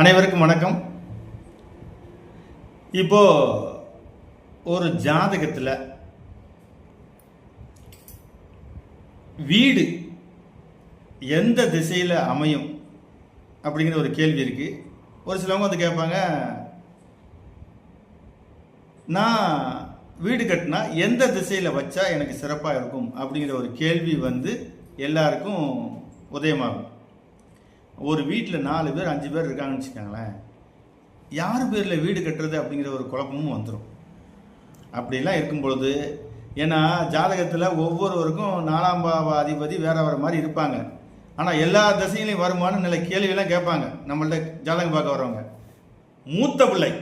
அனைவருக்கும் வணக்கம். இப்போ ஒரு ஜாதகத்தில் வீடு எந்த திசையில் அமையும் அப்படிங்கிற ஒரு கேள்வி இருக்கு. ஒரு சிலவங்க வந்து கேட்பாங்க நான் வீடு கட்டினா எந்த திசையில் வச்சா எனக்கு சிறப்பாக இருக்கும்? அப்படிங்கிற ஒரு கேள்வி வந்து எல்லாருக்கும் உதயமாகும். ஒரு வீட்டில் நாலு பேர் அஞ்சு பேர் இருக்காங்கன்னு வச்சுக்கோங்களேன். யார் பேரில் வீடு கட்டுறது அப்படிங்கிற ஒரு குழப்பமும் வந்துடும் அப்படிலாம் இருக்கும் பொழுது ஏன்னா ஜாதகத்தில் ஒவ்வொருவருக்கும் நாலாம் பாவ அதிபதி வேற வேறு மாதிரி இருப்பாங்க. ஆனால் எல்லா திசையிலையும் வருமானு நில கேள்வியெல்லாம் கேட்பாங்க. நம்மள்ட்ட ஜாதகம் பார்க்க வரவங்க மூத்த பிள்ளை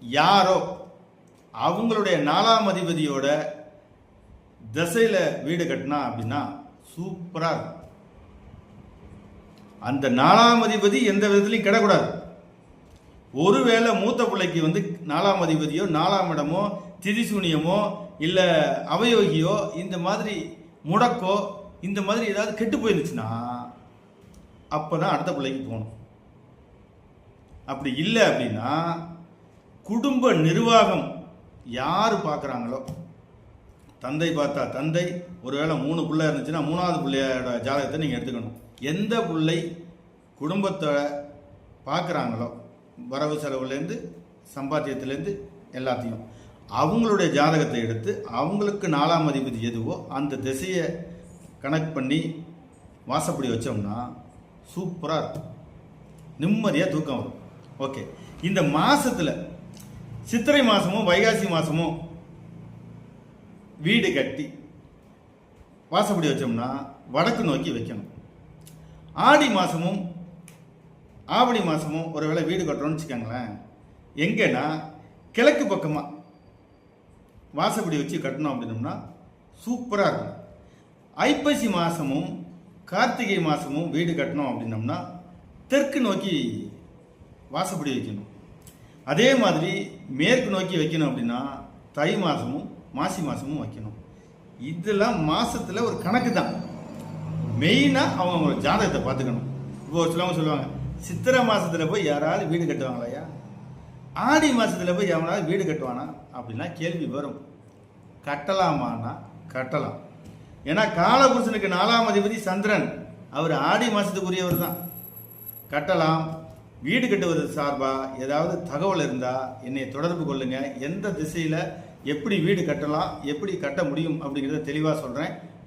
யாரோ அவங்களுடைய நாலாம் அதிபதியோட திசையில் வீடு கட்டினா அப்படின்னா சூப்பராக இருக்கும். அந்த நாலாம் அதிபதி எந்த விதத்துலையும் கிடக்கூடாது. ஒருவேளை மூத்த பிள்ளைக்கு வந்து நாலாம் அதிபதியோ நாலாம் இடமோ திரிசூனியமோ இல்லை அவயோகியோ இந்த மாதிரி முடக்கோ இந்த மாதிரி ஏதாவது கெட்டு போயிருந்துச்சுன்னா அப்போ தான் அடுத்த பிள்ளைக்கு போகணும் அப்படி இல்லை அப்படின்னா குடும்ப நிர்வாகம் யார் பார்க்குறாங்களோ தந்தை பார்த்தா தந்தை ஒருவேளை மூணு பிள்ளை இருந்துச்சுன்னா மூணாவது பிள்ளையோட ஜாதகத்தை நீங்கள் எடுத்துக்கணும். எந்த பிள்ளை குடும்பத்தை பார்க்குறாங்களோ வரவு செலவுலேருந்து சம்பாத்தியத்துலேருந்து எல்லாத்தையும் அவங்களுடைய ஜாதகத்தை எடுத்து அவங்களுக்கு நாலாம் அதிபதி எதுவோ அந்த திசையை கனெக்ட் பண்ணி வாசப்படி வச்சோம்னா சூப்பராக இருக்கும். நிம்மதியாக தூக்கம் வரும். ஓகே இந்த மாதத்தில் சித்திரை மாதமும் வைகாசி மாதமும் வீடு கட்டி வாசப்படி வச்சோம்னா வடக்கு நோக்கி வைக்கணும். ஆடி மாதமும் ஆவணி ஒரு ஒருவேளை வீடு கட்டுறோம்னு வச்சுக்கோங்களேன். எங்கன்னா கிழக்கு பக்கமாக வாசப்படி வச்சு கட்டணும் அப்படின்னோம்னா சூப்பராக இருக்கும். ஐப்பசி மாதமும் கார்த்திகை மாதமும் வீடு கட்டணும் அப்படின்னோம்னா தெற்கு நோக்கி வாசப்படி வைக்கணும். அதே மாதிரி மேற்கு நோக்கி வைக்கணும் அப்படின்னா தை மாதமும் மாசி மாதமும் வைக்கணும். இதெல்லாம் மாதத்தில் ஒரு கணக்கு தான். மெயினாக அவங்க ஜாதகத்தை பார்த்துக்கணும். இப்போ ஒரு சிலவங்க சொல்லுவாங்க சித்திரை மாதத்தில் போய் யாராவது வீடு கட்டுவாங்களையா ஆடி மாதத்தில் போய் எவனாவது வீடு கட்டுவானா? அப்படின்னா கேள்வி வரும். கட்டலாமான்னா கட்டலாம். ஏன்னா காலபுருஷனுக்கு நாலாம் அதிபதி சந்திரன். அவர் ஆடி மாதத்துக்குரியவர் தான். கட்டலாம். வீடு கட்டுவது சார்பாக ஏதாவது தகவல் இருந்தால் என்னை தொடர்பு கொள்ளுங்கள் எந்த திசையில் எப்படி வீடு கட்டலாம்? எப்படி கட்ட முடியும் அப்படிங்கிறத தெளிவாக சொல்கிறேன்